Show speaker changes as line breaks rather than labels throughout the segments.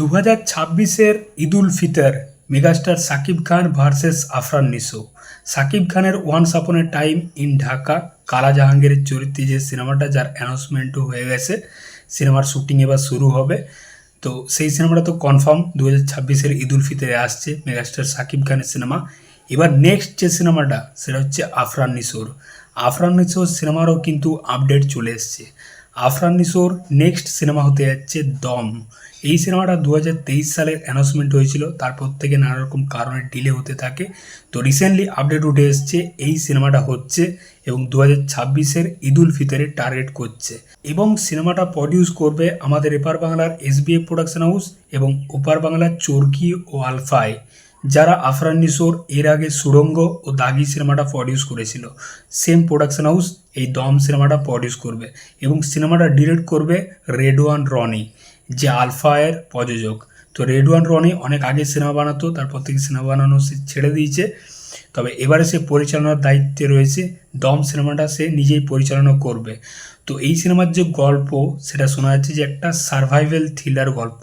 দু হাজার ছাব্বিশের ঈদুল ফিতর মেগাস্টার সাকিব খান ভার্সেস আফরান নিসো সাকিব খানের ওয়ান্স আপন এ টাইম ইন ঢাকা কালা জাহাঙ্গীরের চরিত্রে যে সিনেমাটা যার অ্যানাউন্সমেন্টও হয়ে গেছে, সিনেমার শুটিং এবার শুরু হবে। তো সেই সিনেমাটা তো কনফার্ম দু হাজার ছাব্বিশের ঈদুল ফিতরে আসছে মেগাস্টার সাকিব খানের সিনেমা। এবার নেক্সট যে সিনেমাটা, সেটা হচ্ছে আফরান নিসোর আফরান নিসোর সিনেমারও কিন্তু আপডেট চলে এসছে। আফরান নিসোর নেক্সট সিনেমা হতে যাচ্ছে দম। এই সিনেমাটা দু হাজার তেইশ সালের অ্যানাউন্সমেন্ট হয়েছিল, তারপর থেকে নানা রকম কারণে ডিলে হতে থাকে। তো রিসেন্টলি আপডেট উঠে এসছে, এই সিনেমাটা হচ্ছে এবং দু হাজার ছাব্বিশের ঈদুল ফিতরে টার্গেট করছে। এবং সিনেমাটা প্রডিউস করবে আমাদের এপার বাংলার এসবিএফ প্রোডাকশন হাউস এবং ওপার বাংলার চরকি ও আলফাই যারা আফরান নিসোর এর আগে সুড়ঙ্গ ও দাগি সিনেমাটা প্রডিউস করেছিল সেম প্রোডাকশন হাউস এই দম সিনেমাটা প্রডিউস করবে এবং সিনেমাটা ডিরেক্ট করবে রেডওয়ান রনি, যে আলফায়ের প্রযোজক। তো রেডওয়ান রনি অনেক আগে সিনেমা বানাতো, তারপর থেকে সিনেমা বানানো সে ছেড়ে দিয়েছে। তবে এবারে সে পরিচালনার দায়িত্বে রয়েছে, দম সিনেমাটা সে নিজেই পরিচালনা করবে। তো এই সিনেমার যে গল্প, সেটা শোনা যাচ্ছে যে একটা সার্ভাইভাল থ্রিলার গল্প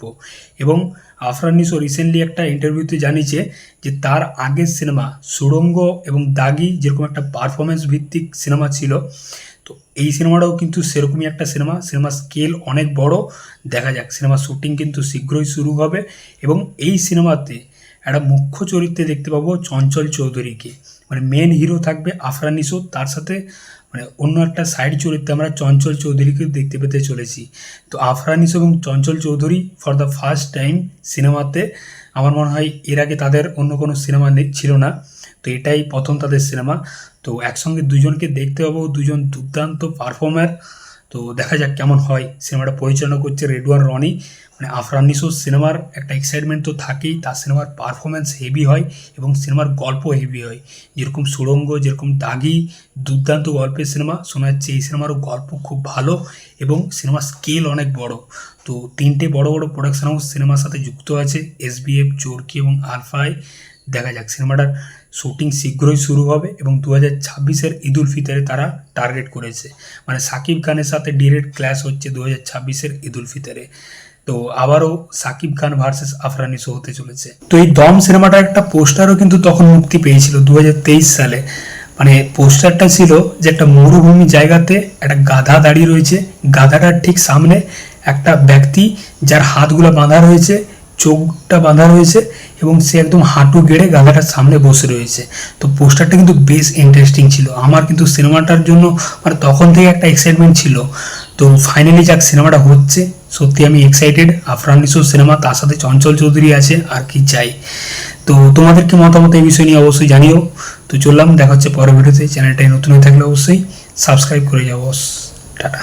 এবং আফরান নিসো রিসেন্টলি একটা ইন্টারভিউতে জানিয়েছে যে তার আগের সিনেমা সুড়ঙ্গ এবং দাগি যেরকম একটা পারফরমেন্স ভিত্তিক সিনেমা ছিল, তো এই সিনেমাটাও কিন্তু সেরকমই একটা সিনেমা সিনেমার স্কেল অনেক বড়। দেখা যাক সিনেমার শুটিং কিন্তু শীঘ্রই শুরু হবে এবং এই সিনেমাতে একটা মুখ্য চরিত্রে দেখতে পাবো চঞ্চল চৌধুরীকে। মানে মেন হিরো থাকবে আফরান নিসো তার সাথে মানে অন্য একটা সাইড চরিত্রে আমরা চঞ্চল চৌধুরীকে দেখতে পেতে চলেছি। তো আফরানিস এবং Chanchal Chowdhury for the first time সিনেমাতে আমার মনে হয় এর আগে তাদের অন্য কোনো সিনেমা ছিল না। তো এটাই প্রথম তাদের সিনেমা তো একসঙ্গে দুজনকে দেখতে পাবো, দুজন দুর্দান্ত পারফর্মার তো দেখা যাক কেমন হয়। সিনেমাটা পরিচালনা করছে রেডওয়ান রনি। মানে আফরান সিনেমার একটা এক্সাইটমেন্ট তো থাকেই, তার সিনেমার পারফরমেন্স হেভি হয় এবং সিনেমার গল্প হেভি হয়। যেরকম সুড়ঙ্গ, যেরকম দাগি, দুর্দান্ত গল্পের সিনেমা, শোনা যাচ্ছে এই সিনেমারও গল্প খুব ভালো এবং সিনেমার স্কেল অনেক বড়। তো তিনটে বড় বড় প্রোডাকশন হাউস সিনেমার সাথে যুক্ত আছে এসবিএফ চোরকি এবং আলফাই দেখা যাক, সিনেমাটার শুটিং শীঘ্রই শুরু হবে এবং দু হাজার ছাব্বিশের ঈদুল ফিতরে তারা টার্গেট করেছে। মানে সাকিব খানের সাথে ডিরেক্ট ক্ল্যাশ হচ্ছে দু হাজার ছাব্বিশের ঈদুল ফিতরে। তো আবারও সাকিব খান ভার্সেস আফরানি শো হতে চলেছে। তো এই দম সিনেমাটার একটা পোস্টারও কিন্তু তখন মুক্তি পেয়েছিল দু হাজার তেইশ সালে। মানে পোস্টারটা ছিল যে একটা মরুভূমি জায়গাতে একটা গাধা দাঁড়িয়ে রয়েছে। গাধাটার ঠিক সামনে একটা ব্যক্তি যার হাতগুলো বাঁধা রয়েছে, চোখটা বাঁধা রয়েছে এবং সে একদম হাঁটু গেড়ে গাধাটার সামনে বসে রয়েছে। তো পোস্টারটা কিন্তু বেশ ইন্টারেস্টিং ছিল। আমার কিন্তু সিনেমাটার জন্য মানে তখন থেকে একটা এক্সাইটমেন্ট ছিল। তো ফাইনালি যাক সিনেমাটা হচ্ছে সত্যি আমি এক্সাইটেড আফরান ইসুর সিনেমা তার সাথে চঞ্চল চৌধুরী আছে, আর কি চাই। তো তোমাদের কি মতামত এই বিষয় নিয়ে অবশ্যই জানিও। তো চললাম, দেখা হচ্ছে পরের ভিডিওতে চ্যানেলটাই নতুন হয়ে থাকলে অবশ্যই সাবস্ক্রাইব করে যাব টাটা।